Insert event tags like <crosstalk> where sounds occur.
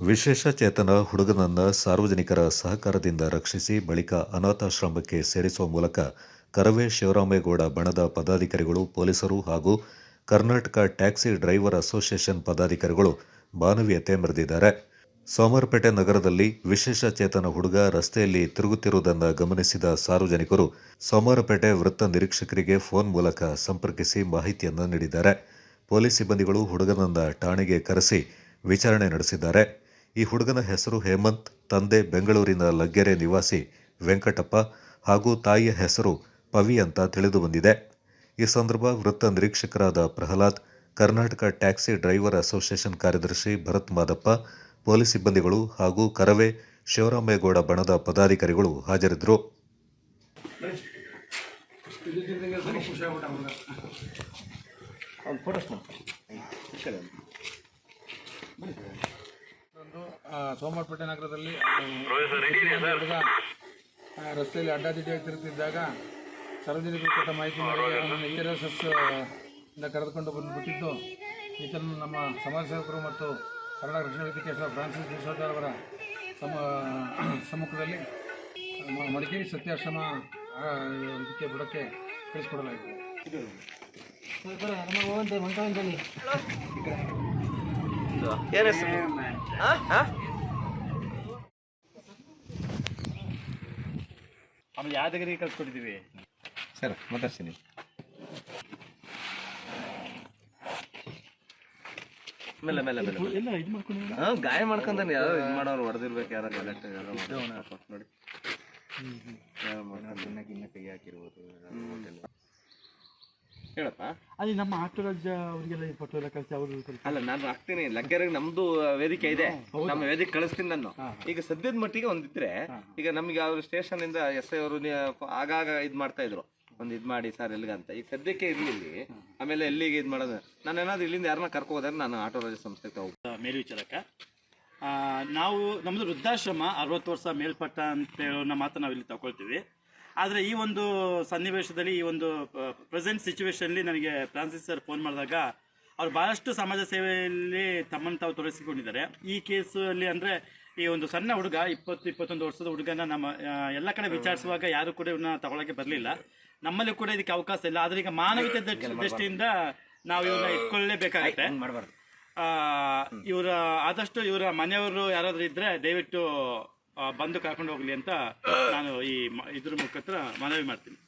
ವಿಶೇಷ ಚೇತನ ಹುಡುಗನನ್ನ ಸಾರ್ವಜನಿಕರ ಸಹಕಾರದಿಂದ ರಕ್ಷಿಸಿ ಬಳಿಕ ಅನಾಥಾಶ್ರಮಕ್ಕೆ ಸೇರಿಸುವ ಮೂಲಕ ಕರವೇ ಶಿವರಾಮೇಗೌಡ ಬಣದ ಪದಾಧಿಕಾರಿಗಳು, ಪೊಲೀಸರು ಹಾಗೂ ಕರ್ನಾಟಕ ಟ್ಯಾಕ್ಸಿ ಡ್ರೈವರ್ ಅಸೋಸಿಯೇಷನ್ ಪದಾಧಿಕಾರಿಗಳು ಮಾನವೀಯತೆ ಮೆರೆದಿದ್ದಾರೆ. ಸೋಮವಾರಪೇಟೆ ನಗರದಲ್ಲಿ ವಿಶೇಷ ಚೇತನ ಹುಡುಗ ರಸ್ತೆಯಲ್ಲಿ ತಿರುಗುತ್ತಿರುವುದನ್ನು ಗಮನಿಸಿದ ಸಾರ್ವಜನಿಕರು ಸೋಮರಪೇಟೆ ವೃತ್ತ ನಿರೀಕ್ಷಕರಿಗೆ ಫೋನ್ ಮೂಲಕ ಸಂಪರ್ಕಿಸಿ ಮಾಹಿತಿಯನ್ನು ನೀಡಿದ್ದಾರೆ. ಪೊಲೀಸ್ ಸಿಬ್ಬಂದಿಗಳು ಹುಡುಗನನ್ನ ಠಾಣೆಗೆ ಕರೆಸಿ ವಿಚಾರಣೆ ನಡೆಸಿದ್ದಾರೆ. ಈ ಹುಡುಗನ ಹೆಸರು ಹೇಮಂತ್, ತಂದೆ ಬೆಂಗಳೂರಿನ ಲಗ್ಗೆರೆ ನಿವಾಸಿ ವೆಂಕಟಪ್ಪ ಹಾಗೂ ತಾಯಿಯ ಹೆಸರು ಪವಿ ಅಂತ ತಿಳಿದು ಬಂದಿದೆ ಈ ಸಂದರ್ಭ ವೃತ್ತ ನಿರೀಕ್ಷಕರಾದ Prahlad, Karnataka taxi driver association ಕಾರ್ಯದರ್ಶಿ ಭರತ್ ಮಾದಪ್ಪ, ಪೊಲೀಸ್ ಸಿಬ್ಬಂದಿಗಳು ಹಾಗೂ ಕರವೇ ಶಿವರಾಮೇಗೌಡ ಬಣದ ಪದಾಧಿಕಾರಿಗಳು ಹಾಜರಿದ್ದರು ಒಂದು ಆ, ಸೋಮವಾರಪೇಟೆ ನಗರದಲ್ಲಿ ಹುಡುಗ ರಸ್ತೆಯಲ್ಲಿ ಅಡ್ಡಾದಿಡ್ಡಿಯಾಗಿ ತಿರುಗುತ್ತಿದ್ದಾಗ ಸಾರ್ವಜನಿಕರು ಕೊಟ್ಟ ಮಾಹಿತಿ ಮೇರೆಗೆ ಅವನನ್ನು ಎಚ್ ಆರ್ ಎಸ್ ಎಸ್ ಇಂದ ಕರೆದುಕೊಂಡು ಬಂದುಬಿಟ್ಟಿದ್ದು. ಈತನನ್ನು ನಮ್ಮ ಸಮಾಜ ಸೇವಕರು ಮತ್ತು ಕನ್ನಡ ರಕ್ಷಣಾ ವೇದಿಕೆ ಸಹ ಫ್ರಾನ್ಸಿಸ್ ಜೋಸೋದಾರ್ ಅವರ ಸಮ <clears throat> ಸಮ್ಮುಖದಲ್ಲಿ ಮಡಿಕೇರಿ ಸತ್ಯಾಶ್ರಮ ಬಿಡೋಕ್ಕೆ ಇದಕ್ಕೆ ಬುಡಕ್ಕೆ ಕಳಿಸಿಕೊಡಲಾಗಿದೆ. ಆಮೇಲೆ ಯಾದಗಿರಿ ಕಳ್ಸ್ಕೊಟ್ಟಿದ್ದೀವಿ. ಸರ್ ಮಾತಾಡ್ತೀನಿ. ಮೇಲೆ ಮೇಲೆ ಮೇಲೆ ಎಲ್ಲ ಇದು ಮಾಡ್ಕೊಂಡು ಹಾ ಗಾಯ ಮಾಡ್ಕೊಂತಾನೆ. ಯಾರೋ ಇದು ಮಾಡೋರು ಹೊಡೆದಿರ್ಬೇಕು ಯಾರೋ ಕಲೆಕ್ಟ್ ಯಾರೋ ನೋಡಿ ಯಾರೋ ಮಾಡ್ಕೊಂಡು ಕೈ ಹಾಕಿರ್ಬೋದು. ಹೇಳಪ್ಪ. ಅಲ್ಲಿ ನಮ್ಮ ಆಟೋ ರಾಜ್ಯ ಅವರಿಗೆಲ್ಲ ಈ ಫೋಟೋ ಎಲ್ಲ ಕಳಿಸಿ ಅವರು ಅಲ್ಲ ನಾನು ಹಾಕ್ತೀನಿ. ಲಗ್ಗೆರೆಗೆ ನಮ್ದು ವೇದಿಕೆ ಇದೆ. ನಮ್ಮ ವೇದಿಕೆ ಕಳಿಸ್ತೀನಿ ನಾನು. ಈಗ ಸದ್ಯದ ಮಟ್ಟಿಗೆ ಒಂದಿದ್ರೆ ಈಗ ನಮಗೆ ಅವ್ರ ಸ್ಟೇಷನ್ ಇಂದ ಎಸ್ ಐ ಅವರು ಆಗಾಗ ಇದ್ ಮಾಡ್ತಾ ಇದ್ರು. ಒಂದ್ ಇದ್ ಮಾಡಿ ಸರ್ ಎಲ್ಲಿಗಂತ ಈಗ ಸದ್ಯಕ್ಕೆ ಇರಲಿ ಆಮೇಲೆ ಎಲ್ಲಿಗೆ ಇದ್ ಮಾಡೋದು? ನಾನು ಏನಾದ್ರು ಇಲ್ಲಿಂದ ಯಾರನ್ನ ಕರ್ಕೋದ್ರೆ ನಾನು ಆಟೋ ರಾಜ್ಯ ಸಂಸ್ಥೆಗೆ ತಗೋ ಮೇಲ್ವಿಚಾರಕ. ಆ, ನಾವು ನಮ್ಮದು ವೃದ್ಧಾಶ್ರಮ ಅರವತ್ತು ವರ್ಷ ಮೇಲ್ಪಟ್ಟ ಅಂತ ಹೇಳೋ ಮಾತು ನಾವು ಇಲ್ಲಿ ತಗೊಳ್ತೀವಿ. ಆದರೆ ಈ ಒಂದು ಸನ್ನಿವೇಶದಲ್ಲಿ ಈ ಒಂದು ಪ್ರೆಸೆಂಟ್ ಸಿಚುವೇಶನ್ಲಿ ನನಗೆ ಫ್ರಾನ್ಸಿಸ್ ಸರ್ ಫೋನ್ ಮಾಡಿದಾಗ ಅವ್ರು ಬಹಳಷ್ಟು ಸಮಾಜ ಸೇವೆಯಲ್ಲಿ ತಮ್ಮನ್ನು ತಾವು ತೊಡಗಿಸಿಕೊಂಡಿದ್ದಾರೆ. ಈ ಕೇಸಲ್ಲಿ ಅಂದರೆ ಈ ಒಂದು ಸಣ್ಣ ಹುಡುಗ ಇಪ್ಪತ್ತು ಇಪ್ಪತ್ತೊಂದು ವರ್ಷದ ಹುಡುಗನ ನಮ್ಮ ಎಲ್ಲ ಕಡೆ ವಿಚಾರಿಸುವಾಗ ಯಾರು ಕೂಡ ಇವನ್ನ ತಗೊಳಕ್ಕೆ ಬರಲಿಲ್ಲ. ನಮ್ಮಲ್ಲಿ ಕೂಡ ಇದಕ್ಕೆ ಅವಕಾಶ ಇಲ್ಲ. ಆದರೆ ಈಗ ಮಾನವೀಯತೆ ದೃಷ್ಟಿ- ದೃಷ್ಟಿಯಿಂದ ನಾವು ಇವನ್ನ ಇಟ್ಕೊಳ್ಳೇಬೇಕಾಗುತ್ತೆ. ಆ, ಇವರ ಆದಷ್ಟು ಇವರ ಮನೆಯವರು ಯಾರಾದರೂ ಇದ್ರೆ ದಯವಿಟ್ಟು ಬಂದು ಕರ್ಕೊಂಡು ಹೋಗ್ಲಿ ಅಂತ ನಾನು ಈ ಇದ್ರ ಮುಖಾಂತರ ಮನವಿ ಮಾಡ್ತೀನಿ.